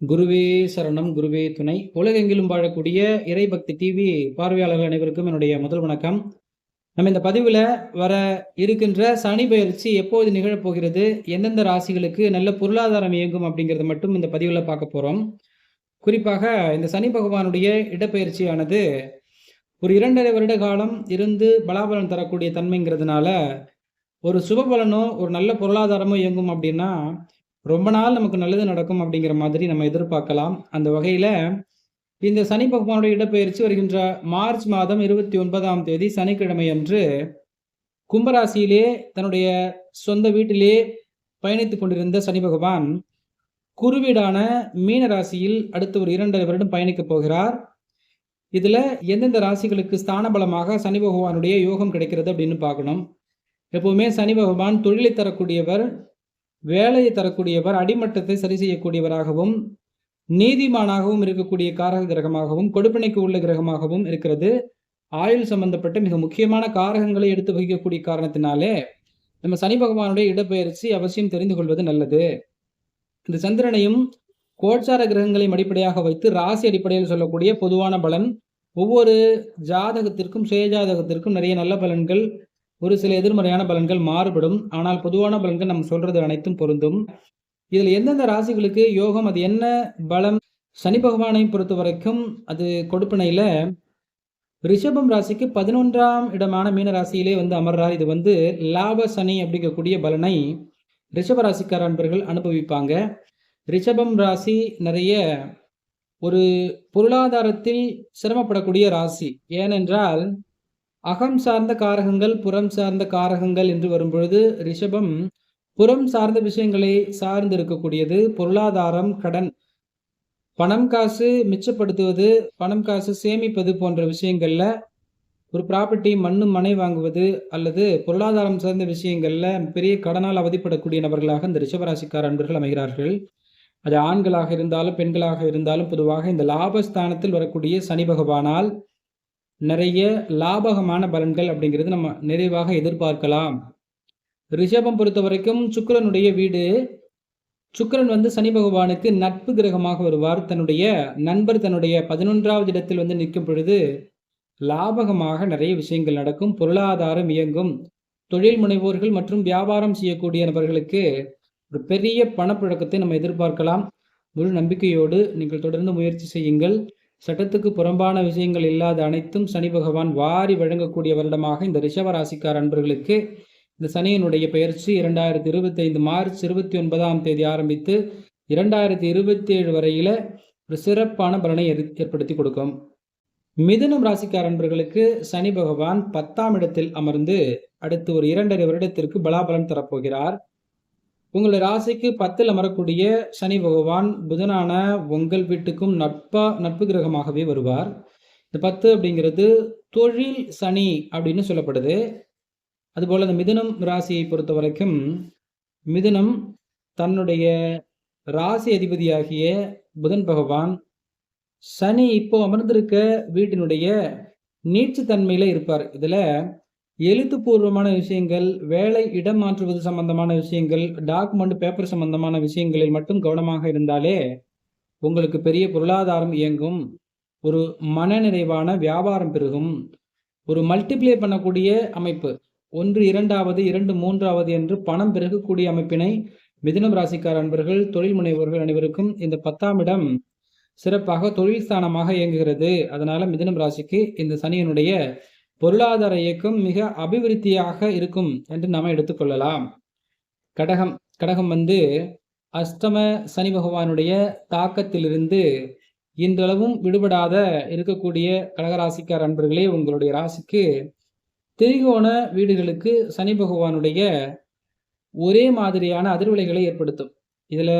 குருவே சரணம் குருவே துணை. உலகெங்கிலும் வாழக்கூடிய இறைபக்தி டிவி பார்வையாளர்கள் அனைவருக்கும் என்னுடைய முதல் வணக்கம். நம்ம இந்த பதிவில் வர இருக்கின்ற சனி பயிற்சி எப்போது நிகழப்போகிறது எந்தெந்த ராசிகளுக்கு நல்ல பொருளாதாரம் இயங்கும் அப்படிங்கிறத மட்டும் இந்த பதிவில் பார்க்க போகிறோம் குறிப்பாக இந்த சனி பகவானுடைய இடப்பெயர்ச்சியானது ஒரு இரண்டரை வருட காலம் இருந்து பலாபலன் தரக்கூடிய தன்மைங்கிறதுனால ஒரு சுப பலனோ ஒரு நல்ல பொருளாதாரமோ இயங்கும் அப்படின்னா ரொம்ப நாள் நமக்கு நல்லது நடக்கும் அப்படிங்கிற மாதிரி நம்ம எதிர்பார்க்கலாம். அந்த வகையில் இந்த சனி பகவானுடைய இடப்பெயர்ச்சி வருகின்ற மார்ச் மாதம் இருபத்தி ஒன்பதாம் தேதி சனிக்கிழமை அன்று கும்பராசியிலே தன்னுடைய சொந்த வீட்டிலே பயணித்துக் கொண்டிருந்த சனி பகவான் குருவீடான மீன ராசியில் அடுத்த ஒரு இரண்டரை வருடம் பயணிக்கப் போகிறார். இதுல எந்தெந்த ராசிகளுக்கு ஸ்தான பலமாக சனி பகவானுடைய யோகம் கிடைக்கிறது அப்படின்னு பார்க்கணும். எப்பவுமே சனி பகவான் தொழிலை தரக்கூடியவர் வேலையை தரக்கூடியவர் அடிமட்டத்தை சரி செய்யக்கூடியவராகவும் நீதிமானாகவும் இருக்கக்கூடிய காரக கிரகமாகவும் கொடுப்பினைக்கு உள்ள கிரகமாகவும் இருக்கிறது. ஆயுள் சம்பந்தப்பட்ட மிக முக்கியமான காரகங்களை எடுத்து வகிக்கக்கூடிய காரணத்தினாலே நம்ம சனி பகவானுடைய இடப்பெயர்ச்சி அவசியம் தெரிந்து கொள்வது நல்லது. இந்த சந்திரனையும் கோட்சார கிரகங்களையும் அடிப்படையாக வைத்து ராசி அடிப்படையில் சொல்லக்கூடிய பொதுவான பலன் ஒவ்வொரு ஜாதகத்திற்கும் சுயஜாதகத்திற்கும் நிறைய நல்ல பலன்கள் ஒரு சில எதிர்மறையான பலன்கள் மாறுபடும். ஆனால் பொதுவான பலன்கள் நம்ம சொல்றது அனைத்தும் பொருந்தும். இதில் எந்தெந்த ராசிகளுக்கு யோகம் அது என்ன பலம்? சனி பகவானை பொறுத்த வரைக்கும் அது கொடுப்பனையில் ரிஷபம் ராசிக்கு பதினொன்றாம் இடமான மீன ராசியிலே வந்து அமர்றார் இது வந்து லாப சனி அப்படிங்கக்கூடிய பலனை ரிஷப ராசிக்கார அன்பர்கள் அனுபவிப்பாங்க. ரிஷபம் ராசி நிறைய ஒரு பொருளாதாரத்தில் சிரமப்படக்கூடிய ராசி. ஏனென்றால் அகம் சார்ந்த காரகங்கள் புறம் சார்ந்த காரகங்கள் என்று வரும்பொழுது ரிஷபம் புறம் சார்ந்த விஷயங்களை சார்ந்து இருக்கக்கூடியது பொருளாதாரம் கடன். பணம் காசு மிச்சப்படுத்துவது பணம் காசு சேமிப்பது போன்ற விஷயங்கள்ல ஒரு ப்ராப்பர்ட்டி மண்ணு மனை வாங்குவது அல்லது பொருளாதாரம் சார்ந்த விஷயங்கள்ல பெரிய கடனால் அவதிப்படக்கூடிய நபர்களாக இந்த ரிஷபராசிக்கார அன்பர்கள் அமைகிறார்கள். அது ஆண்களாக இருந்தாலும் பெண்களாக இருந்தாலும் பொதுவாக இந்த லாபஸ்தானத்தில் வரக்கூடிய சனி பகவானால் நிறைய லாபகமான பலன்கள் அப்படிங்கிறது நம்ம நிறைவாக எதிர்பார்க்கலாம். ரிஷபம் பொறுத்த வரைக்கும் சுக்கரனுடைய வீடு சுக்கரன் வந்து சனி பகவானுக்கு நட்பு கிரகமாக வருவார். தன்னுடைய நண்பர் தன்னுடைய பதினொன்றாவது இடத்தில் வந்து நிற்கும் பொழுது லாபகமாக நிறைய விஷயங்கள் நடக்கும். பொருளாதாரம் இயங்கும். தொழில் முனைவோர்கள் மற்றும் வியாபாரம் செய்யக்கூடிய நபர்களுக்கு ஒரு பெரிய பணப்புழக்கத்தை நம்ம எதிர்பார்க்கலாம். முழு நம்பிக்கையோடு நீங்கள் தொடர்ந்து முயற்சி செய்யுங்கள். சட்டத்துக்கு புறம்பான விஷயங்கள் இல்லாத அனைத்தும் சனி பகவான் வாரி வழங்கக்கூடிய வருடமாக இந்த ரிஷபராசிக்கார் அன்பர்களுக்கு இந்த சனியினுடைய பயிற்சி இரண்டாயிரத்தி இருபத்தி ஐந்து மார்ச் இருபத்தி ஒன்பதாம் தேதி ஆரம்பித்து இரண்டாயிரத்தி இருபத்தி ஏழு வரையில ஒரு சிறப்பான பலனை ஏற்படுத்தி கொடுக்கும். மிதுனம் ராசிக்கார அன்பர்களுக்கு சனி பகவான் பத்தாம் இடத்தில் அமர்ந்து அடுத்து ஒரு இரண்டரை வருடத்திற்கு பலாபலன் தரப்போகிறார். உங்களுடைய ராசிக்கு பத்தில் அமரக்கூடிய சனி பகவான் புதனான உங்கள் வீட்டுக்கும் நட்பா நட்பு கிரகமாகவே வருவார். இந்த பத்து அப்படிங்கிறது தொழில் சனி அப்படின்னு சொல்லப்படுது. அதுபோல் இந்த மிதுனம் ராசியை பொறுத்த வரைக்கும் மிதுனம் தன்னுடைய ராசி அதிபதியாகிய புதன் பகவான் சனி இப்போ அமர்ந்திருக்க வீட்டினுடைய நீட்சி தன்மையில் இருப்பார். இதில் எழுத்துப்பூர்வமான விஷயங்கள் வேலை இடம் மாற்றுவது சம்பந்தமான விஷயங்கள் டாக்குமெண்ட் பேப்பர் சம்பந்தமான விஷயங்களில் மட்டும் கவனமாக இருந்தாலே உங்களுக்கு பெரிய பொருளாதாரம் இயங்கும். ஒரு மனநிறைவான வியாபாரம் பெருகும். ஒரு மல்டிப்ளை பண்ணக்கூடிய அமைப்பு. ஒன்று இரண்டாவது இரண்டு மூன்றாவது என்று பணம் பெருகக்கூடிய அமைப்பினை மிதுனம் ராசிக்கார அன்பர்கள் தொழில் முனைவோர்கள் அனைவருக்கும் இந்த பத்தாம் இடம் சிறப்பாக தொழில் ஸ்தானமாக இயங்குகிறது. அதனால மிதுனம் ராசிக்கு இந்த சனியனுடைய பொருளாதார இயக்கம் மிக அபிவிருத்தியாக இருக்கும் என்று நாம் எடுத்துக்கொள்ளலாம். கடகம் கடகம் வந்து அஷ்டம சனி பகவானுடைய தாக்கத்திலிருந்து இன்றளவும் விடுபடாத இருக்கக்கூடிய கடகராசிக்கார் அன்பர்களே உங்களுடைய ராசிக்கு திரிகோண வீடுகளுக்கு சனி பகவானுடைய ஒரே மாதிரியான அதிர்வலைகளை ஏற்படுத்தும். இதில்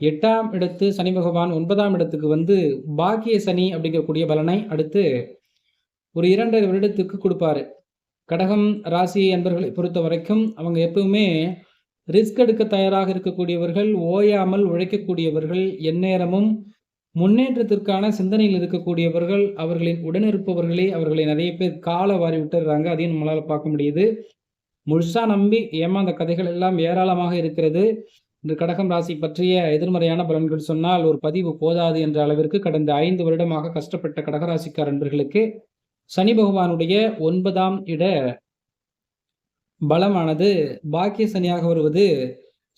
எட்டாம் இடத்து சனி பகவான் ஒன்பதாம் இடத்துக்கு வந்து பாக்கிய சனி அப்படிங்கக்கூடிய பலனை அடுத்து ஒரு இரண்டரை வருடத்துக்கு கொடுப்பாரு. கடகம் ராசி என்பர்களை பொறுத்த வரைக்கும் அவங்க எப்பவுமே ரிஸ்க் எடுக்க தயாராக இருக்கக்கூடியவர்கள் ஓயாமல் உழைக்கக்கூடியவர்கள் எந்நேரமும் முன்னேற்றத்திற்கான சிந்தனையில் இருக்கக்கூடியவர்கள் அவர்களின் உடனிருப்பவர்களே அவர்களை நிறைய பேர் காலை வாரி விட்டுறாங்க அதையும் நம்மளால் பார்க்க முடியுது. முழுசாக நம்பி ஏமாந்த கதைகள் எல்லாம் ஏராளமாக இருக்கிறது. இந்த கடகம் ராசி பற்றிய எதிர்மறையான பலன்கள் சொன்னால் ஒரு பதிவு போதாது என்ற அளவிற்கு கடந்த ஐந்து வருடமாக கஷ்டப்பட்ட கடகராசிக்கார் நண்பர்களுக்கு சனி பகவானுடைய ஒன்பதாம் இட பலமானது பாக்கிய சனியாக வருவது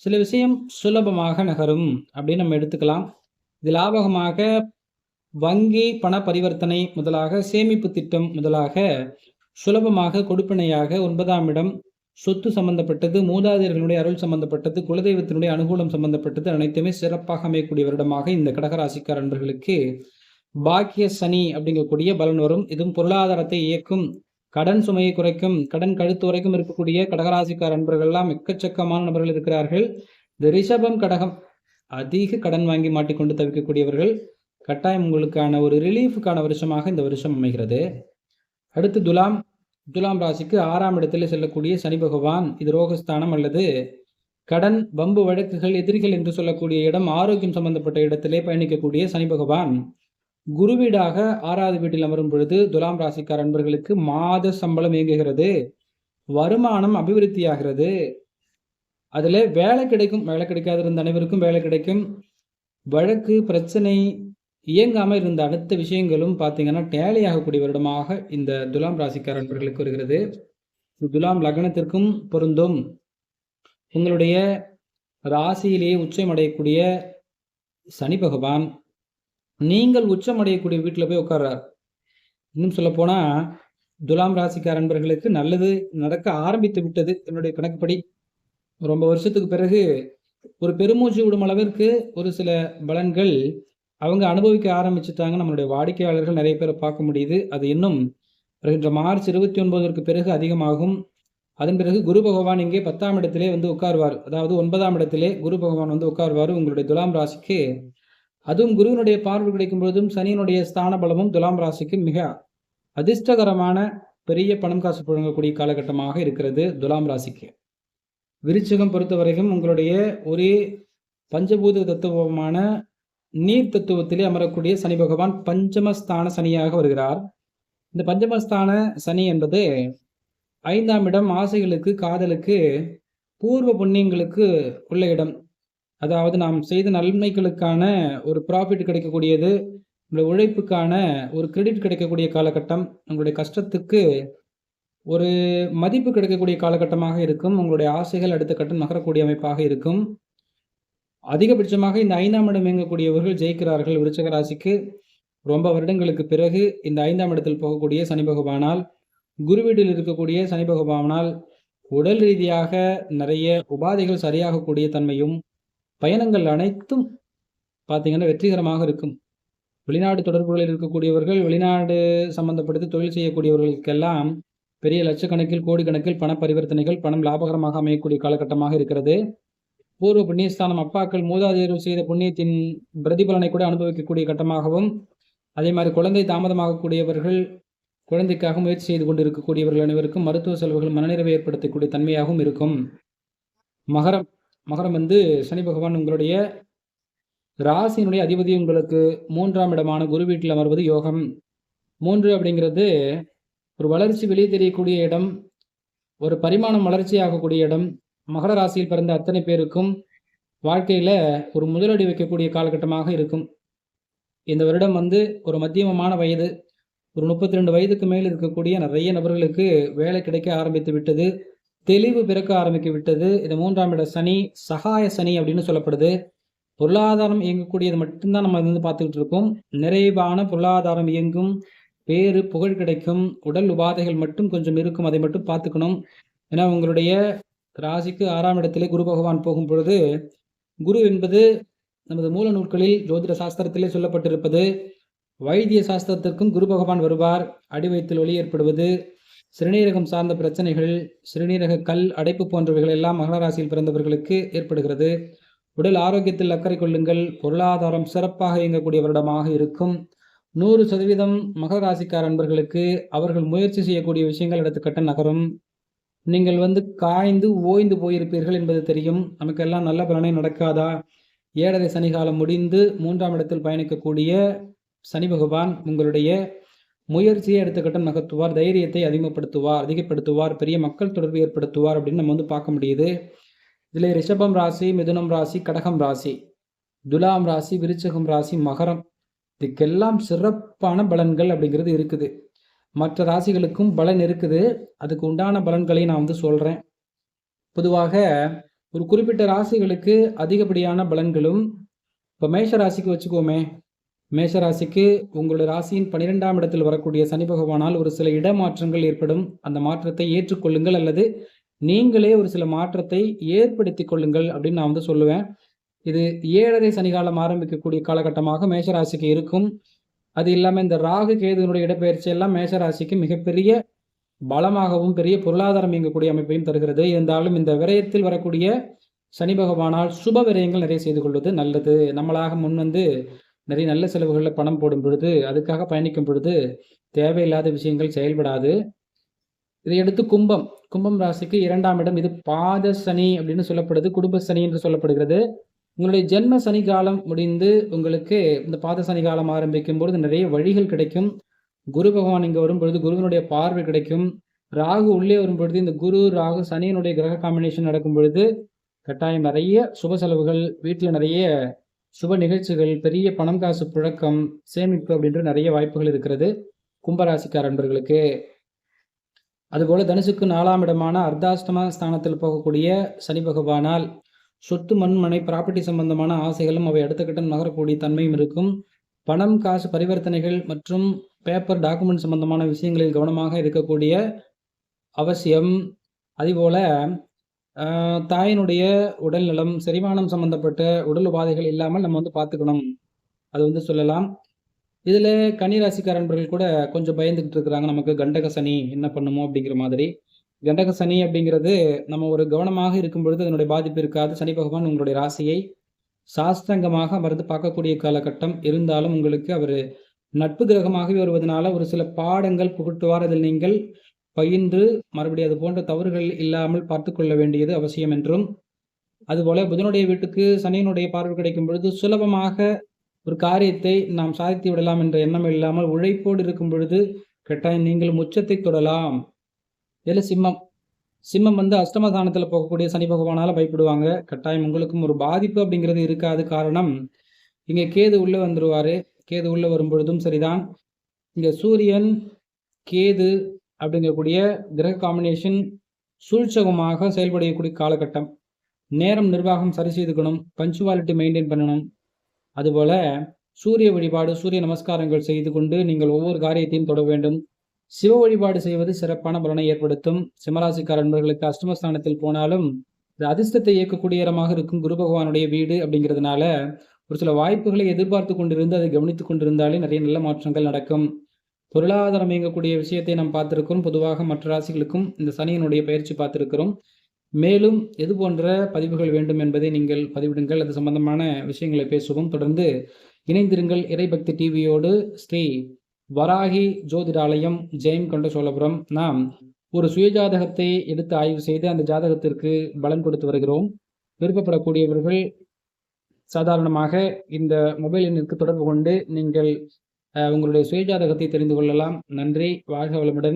சில விஷயம் சுலபமாக நகரும். அப்படின்னு நம்ம எடுத்துக்கலாம். இது லாபகமாக வங்கி பண பரிவர்த்தனை முதலாக சேமிப்பு திட்டம் முதலாக சுலபமாக கொடுப்பினையாக ஒன்பதாம் இடம் சொத்து சம்பந்தப்பட்டது மூதாதையர்களுடைய அருள் சம்பந்தப்பட்டது குலதெய்வத்தினுடைய அனுகூலம் சம்பந்தப்பட்டது அனைத்துமே சிறப்பாக அமையக்கூடிய வருடமாக இந்த கடகராசிக்கார் அன்பர்களுக்கு பாக்கிய சனி அப்படிங்கக்கூடிய பலன் வரும். இதுவும் பொருளாதாரத்தை இயக்கும். கடன் சுமையை குறைக்கும். கடன் கழுத்து வரைக்கும் இருக்கக்கூடிய கடகராசிக்கார நண்பர்கள்லாம் எக்கச்சக்கமான நபர்கள் இருக்கிறார்கள். இந்த ரிஷபம் கடகம் அதிக கடன் வாங்கி மாட்டிக்கொண்டு தவிக்கக்கூடியவர்கள். கட்டாயம் உங்களுக்கான ஒரு ரிலீஃபுக்கான வருஷமாக இந்த வருஷம் அமைகிறது. அடுத்து துலாம். துலாம் ராசிக்கு ஆறாம் இடத்தில் செல்லக்கூடிய சனி பகவான் இது ரோகஸ்தானம் அல்லது கடன் வம்பு வழக்குகள் எதிரிகள் என்று சொல்லக்கூடிய இடம் ஆரோக்கியம் சம்பந்தப்பட்ட இடத்திலே பயணிக்கக்கூடிய சனி பகவான். குருவீடாக ஆறாவது வீட்டில் அமரும் பொழுது துலாம் ராசிக்கார் அன்பர்களுக்கு மாத சம்பளம் இயங்குகிறது. வருமானம் அபிவிருத்தியாகிறது. அதில் வேலை கிடைக்கும் வேலை கிடைக்காது இருந்த அனைவருக்கும் வேலை கிடைக்கும். வழக்கு பிரச்சனை இயங்காமல் இருந்த அடுத்த விஷயங்களும் பார்த்தீங்கன்னா டேலி ஆகக்கூடிய வருடமாக இந்த துலாம் ராசிக்கார் அன்பர்களுக்கு வருகிறது. துலாம் லக்னத்திற்கும் பொருந்தும். உங்களுடைய ராசியிலேயே உச்சம் அடையக்கூடிய சனி பகவான் நீங்கள் உச்சம் அடையக்கூடிய வீட்டில் போய் உட்கார்றார். இன்னும் சொல்ல போனா துலாம் ராசிக்கார அன்பர்களுக்கு நல்லது நடக்க ஆரம்பித்து விட்டது என்னுடைய கணக்குப்படி. ரொம்ப வருஷத்துக்கு பிறகு ஒரு பெருமூச்சு விடும் அளவிற்கு ஒரு சில பலன்கள் அவங்க அனுபவிக்க ஆரம்பிச்சுட்டாங்க. நம்மளுடைய வாடிக்கையாளர்கள் நிறைய பேரை பார்க்க முடியுது. அது இன்னும் வருகின்ற மார்ச் இருபத்தி ஒன்பதற்கு பிறகு அதிகமாகும். அதன் பிறகு குரு பகவான் இங்கே பத்தாம் இடத்திலே வந்து உட்கார்வார். அதாவது ஒன்பதாம் இடத்திலே குரு பகவான் வந்து உட்கார்வார். உங்களுடைய துலாம் ராசிக்கு அதுவும் குருவினுடைய பார்வை கிடைக்கும் பொழுதும் சனியினுடைய ஸ்தான பலமும் துலாம் ராசிக்கு மிக அதிர்ஷ்டகரமான பெரிய பணம் காசு புழங்கக்கூடிய காலகட்டமாக இருக்கிறது துலாம் ராசிக்கு. விருச்சகம் பொறுத்த வரைக்கும் உங்களுடைய ஒரே பஞ்சபூத தத்துவமான நீர் தத்துவத்திலே அமரக்கூடிய சனி பகவான் பஞ்சமஸ்தான சனியாக வருகிறார். இந்த பஞ்சமஸ்தான சனி என்பது ஐந்தாம் இடம் ஆசைகளுக்கு காதலுக்கு பூர்வ புண்ணியங்களுக்கு உள்ள இடம். அதாவது நாம் செய்த நன்மைகளுக்கான ஒரு ப்ராஃபிட் கிடைக்கக்கூடியது உங்களுடைய உழைப்புக்கான ஒரு கிரெடிட் கிடைக்கக்கூடிய காலகட்டம் உங்களுடைய கஷ்டத்துக்கு ஒரு மதிப்பு கிடைக்கக்கூடிய காலகட்டமாக இருக்கும் உங்களுடைய ஆசைகள் அடுத்த கட்டம் நகரக்கூடிய அமைப்பாக இருக்கும். அதிகபட்சமாக இந்த ஐந்தாம் இடம் இயங்கக்கூடியவர்கள் ஜெயிக்கிறார்கள் விருச்சக ராசிக்கு. ரொம்ப வருடங்களுக்கு பிறகு இந்த ஐந்தாம் இடத்தில் போகக்கூடிய சனி பகவானால் குரு வீட்டில் இருக்கக்கூடிய சனி பகவானால் உடல் ரீதியாக நிறைய உபாதைகள் சரியாகக்கூடிய தன்மையும் பயணங்கள் அனைத்தும் பார்த்தீங்கன்னா வெற்றிகரமாக இருக்கும். வெளிநாடு தொடர்புகளில் இருக்கக்கூடியவர்கள் வெளிநாடு சம்பந்தப்படுத்தி தொழில் செய்யக்கூடியவர்களுக்கெல்லாம் பெரிய லட்சக்கணக்கில் கோடிக்கணக்கில் பண பரிவர்த்தனைகள் பணம் லாபகரமாக அமையக்கூடிய காலகட்டமாக இருக்கிறது. பூர்வ புண்ணியஸ்தானம் அப்பாக்கள் மூதாதையர்கள் செய்த புண்ணியத்தின் பிரதிபலனை கூட அனுபவிக்கக்கூடிய கட்டமாகவும் அதே மாதிரி குழந்தை தாமதமாகக்கூடியவர்கள் குழந்தைக்காக முயற்சி செய்து கொண்டு இருக்கக்கூடியவர்கள் அனைவருக்கும் மருத்துவ செலவுகள் மனநிறைவை ஏற்படுத்தக்கூடிய தன்மையாகவும் இருக்கும். மகரம் மகரம் வந்து சனி பகவான் உங்களுடைய ராசியினுடைய அதிபதி உங்களுக்கு மூன்றாம் இடமான குரு வீட்டில் அமர்வது யோகம். மூன்று அப்படிங்கிறது ஒரு வளர்ச்சி வெளியே தெரியக்கூடிய இடம் ஒரு பரிமாணம் வளர்ச்சி ஆகக்கூடிய இடம். மகர ராசியில் பிறந்த அத்தனை பேருக்கும் வாழ்க்கையில் ஒரு முதலடி வைக்கக்கூடிய காலகட்டமாக இருக்கும். இந்த வருடம் வந்து ஒரு மத்தியமமான வயது ஒரு முப்பத்தி ரெண்டு வயதுக்கு மேல் இருக்கக்கூடிய நிறைய நபர்களுக்கு வேலை கிடைக்க ஆரம்பித்து விட்டது. தெளிவு பிறக்க ஆரம்பிக்க விட்டது. இந்த மூன்றாம் இட சனி சகாய சனி அப்படின்னு சொல்லப்படுது. பொருளாதாரம் இயங்கக்கூடியது மட்டும்தான் நம்ம வந்து பார்த்துக்கிட்டு இருக்கோம். நிறைவான பொருளாதாரம் இயங்கும். பேரு புகழ் கிடைக்கும். உடல் உபாதைகள் மட்டும் கொஞ்சம் இருக்கும். அதை மட்டும் பார்த்துக்கணும். ஏன்னா உங்களுடைய ராசிக்கு ஆறாம் இடத்திலே குரு பகவான் போகும் பொழுது குரு என்பது நமது மூல நூல்களில் ஜோதிட சாஸ்திரத்திலே சொல்லப்பட்டிருப்பது. வைத்திய சாஸ்திரத்திற்கும் குரு பகவான் வருவார். அடிவயத்தில் ஒளி ஏற்படுவது. சிறுநீரகம் சார்ந்த பிரச்சனைகள் சிறுநீரக கல் அடைப்பு போன்றவைகள் எல்லாம் மகனராசியில் பிறந்தவர்களுக்கு ஏற்படுகிறது. உடல் ஆரோக்கியத்தில் அக்கறை கொள்ளுங்கள். பொருளாதாரம் சிறப்பாக இயங்கக்கூடிய வருடமாக இருக்கும். நூறு சதவீதம் மகர ராசிக்கார அன்பர்களுக்கு அவர்கள் முயற்சி செய்யக்கூடிய விஷயங்கள் எடுத்துக்கட்ட நகரும். நீங்கள் வந்து காய்ந்து ஓய்ந்து போயிருப்பீர்கள் என்பது தெரியும். நமக்கெல்லாம் நல்ல பலனை நடக்காதா? ஏழரை சனிகாலம் முடிந்து மூன்றாம் இடத்தில் பயணிக்கக்கூடிய சனி பகவான் உங்களுடைய முயற்சியை எடுத்துக்கிட்ட நகர்த்துவார் தைரியத்தை அதிகப்படுத்துவார் அதிகப்படுத்துவார் பெரிய மக்கள் தொடர்பு ஏற்படுத்துவார் அப்படின்னு நம்ம வந்து பார்க்க முடியுது. இதில் ரிஷபம் ராசி மிதுனம் ராசி கடகம் ராசி துலாம் ராசி விருச்சகம் ராசி மகரம் இதுக்கெல்லாம் சிறப்பான பலன்கள் அப்படிங்கிறது இருக்குது. மற்ற ராசிகளுக்கும் பலன் இருக்குது. அதுக்கு உண்டான பலன்களை நான் வந்து சொல்கிறேன் பொதுவாக ஒரு குறிப்பிட்ட ராசிகளுக்கு அதிகப்படியான பலன்களும் இப்போ மேஷ ராசிக்கு வச்சுக்கோமே மேஷராசிக்கு உங்களுடைய ராசியின் பன்னிரெண்டாம் இடத்தில் வரக்கூடிய சனி பகவானால் ஒரு சில இடமாற்றங்கள் ஏற்படும். அந்த மாற்றத்தை ஏற்றுக்கொள்ளுங்கள் அல்லது நீங்களே ஒரு சில மாற்றத்தை ஏற்படுத்தி கொள்ளுங்கள் அப்படின்னு நான் வந்து சொல்லுவேன். இது ஏழரை சனிகாலம் ஆரம்பிக்கக்கூடிய காலகட்டமாக மேஷராசிக்கு இருக்கும். அது இல்லாமல் இந்த ராகு கேதுனுடைய இடப்பெயர்ச்சி எல்லாம் மேஷராசிக்கு மிகப்பெரிய பலமாகவும் பெரிய பொருளாதாரம் இயங்கக்கூடிய அமைப்பையும் தருகிறது. இருந்தாலும் இந்த விரயத்தில் வரக்கூடிய சனி பகவானால் சுப விரயங்கள் நிறைய செய்து கொள்வது நல்லது. நம்மளாக முன் வந்து நிறைய நல்ல செலவுகளில் பணம் போடும் பொழுது அதுக்காக பயணிக்கும் பொழுது தேவையில்லாத விஷயங்கள் செயல்படாது. இதையடுத்து கும்பம் கும்பம் ராசிக்கு இரண்டாம் இடம். இது பாத சனி அப்படின்னு சொல்லப்படுது குடும்ப சனி என்று சொல்லப்படுகிறது. உங்களுடைய ஜென்ம சனி காலம் முடிந்து உங்களுக்கு இந்த பாத சனி காலம் ஆரம்பிக்கும் பொழுது நிறைய வழிகள் கிடைக்கும். குரு பகவான் இங்கே வரும் பொழுது குருவினுடைய பார்வை கிடைக்கும். ராகு உள்ளே வரும் பொழுது இந்த குரு ராகு சனியினுடைய கிரக காம்பினேஷன் நடக்கும் பொழுது கட்டாயம் நிறைய சுப செலவுகள் வீட்டில் நிறைய சுப நிகழ்ச்சிகள் பெரிய பணம் காசு புழக்கம் சேமிப்பு அப்படின்ற நிறைய வாய்ப்புகள் இருக்கிறது. கும்பராசிக்கார நண்பர்களுக்கு அதுபோல தனுசுக்கு நாலாம் இடமான அர்த்தாஷ்டம ஸ்தானத்தில் போகக்கூடிய சனி பகவானால் சொத்து மண்மனை ப்ராப்பர்ட்டி சம்பந்தமான ஆசைகளும் அவை அடுத்த கட்டம் நகரக்கூடிய தன்மையும் இருக்கும். பணம் காசு பரிவர்த்தனைகள் மற்றும் பேப்பர் டாக்குமெண்ட் சம்பந்தமான விஷயங்களில் கவனமாக இருக்கக்கூடிய அவசியம். அதுபோல தாயினுடைய உடல் நலம் செரிமானம் சம்பந்தப்பட்ட உடல் உபாதைகள் இல்லாமல் நம்ம வந்து பார்த்துக்கணும். அது வந்து சொல்லலாம். இதில் கன்னிராசிக்காரன்பர்கள் கூட கொஞ்சம் பயந்துக்கிட்டு இருக்கிறாங்க. நமக்கு கண்டக சனி என்ன பண்ணுமோ அப்படிங்கிற மாதிரி. கண்டக சனி அப்படிங்கிறது நம்ம ஒரு கவனமாக இருக்கும் பொழுது அதனுடைய பாதிப்பு இருக்காது. சனி பகவான் உங்களுடைய ராசியை சாஸ்திரங்கமாக அமர்ந்து பார்க்கக்கூடிய காலகட்டம் இருந்தாலும் உங்களுக்கு அவர் நட்பு கிரகமாகவே வருவதனால ஒரு சில பாடங்கள் புகட்டுவார். அதில் நீங்கள் பயின்று மறுபடியும் அது போன்ற தவறுகள் இல்லாமல் பார்த்து கொள்ள வேண்டியது அவசியம் என்றும் அதுபோல புதனுடைய வீட்டுக்கு சனியினுடைய பார்வை கிடைக்கும் பொழுது சுலபமாக ஒரு காரியத்தை நாம் சாதித்து விடலாம் என்ற எண்ணம் இல்லாமல் உழைப்போடு இருக்கும் பொழுது கட்டாயம் நீங்கள் உச்சத்தை தொடலாம். இதில் சிம்மம். சிம்மம் வந்து அஷ்டமதானத்தில் போகக்கூடிய சனி பகவானால் பயப்படுவாங்க. கட்டாயம் உங்களுக்கும் ஒரு பாதிப்பு அப்படிங்கிறது இருக்காது காரணம். இங்கே கேது உள்ளே வந்துடுவார் கேது உள்ளே வரும் பொழுதும் சரிதான். இங்கே சூரியன் கேது அப்படிங்கக்கூடிய கிரக காம்பினேஷன் சூழ்ச்சகமாக செயல்படக்கூடிய காலகட்டம். நேரம் நிர்வாகம் சரி செய்துக்கணும் பஞ்சுவாலிட்டி மெயின்டைன் பண்ணணும். அதுபோல் சூரிய வழிபாடு சூரிய நமஸ்காரங்கள் செய்து கொண்டு நீங்கள் ஒவ்வொரு காரியத்தையும் தொட வேண்டும். சிவ வழிபாடு செய்வது சிறப்பான பலனை ஏற்படுத்தும். சிம்மராசிக்கார நண்பர்களுக்கு அஷ்டமஸ்தானத்தில் போனாலும் இது அதிர்ஷ்டத்தை இயக்கக்கூடிய இடமாக இருக்கும் குரு பகவானுடைய வீடு அப்படிங்கிறதுனால ஒரு சில வாய்ப்புகளை எதிர்பார்த்து கொண்டிருந்து அதை கவனித்துக் கொண்டிருந்தாலே நிறைய நல்ல மாற்றங்கள் நடக்கும். பொருளாதாரம் இயங்கக்கூடிய விஷயத்தை நாம் பார்த்துருக்கிறோம். பொதுவாக மற்ற ராசிகளுக்கும் இந்த சனியினுடைய பயிற்சி பார்த்துருக்கிறோம். மேலும் எது போன்ற பதிவுகள் வேண்டும் என்பதை நீங்கள் பதிவிடுங்கள். அது சம்பந்தமான விஷயங்களை பேசுவோம். தொடர்ந்து இணைந்திருங்கள். இறைபக்தி டிவியோடு ஸ்ரீ வராகி ஜோதிடாலயம் ஜெயம் கொண்ட சோழபுரம் நாம் ஒரு சுயஜாதகத்தை எடுத்து ஆய்வு செய்து அந்த ஜாதகத்திற்கு பலன் கொடுத்து வருகிறோம். விருப்பப்படக்கூடியவர்கள் சாதாரணமாக இந்த மொபைல் எண்ணிற்கு தொடர்பு கொண்டு நீங்கள் உங்களுடைய சுயஜாதகத்தை தெரிந்து கொள்ளலாம். நன்றி. வாழ்க வளமுடன்.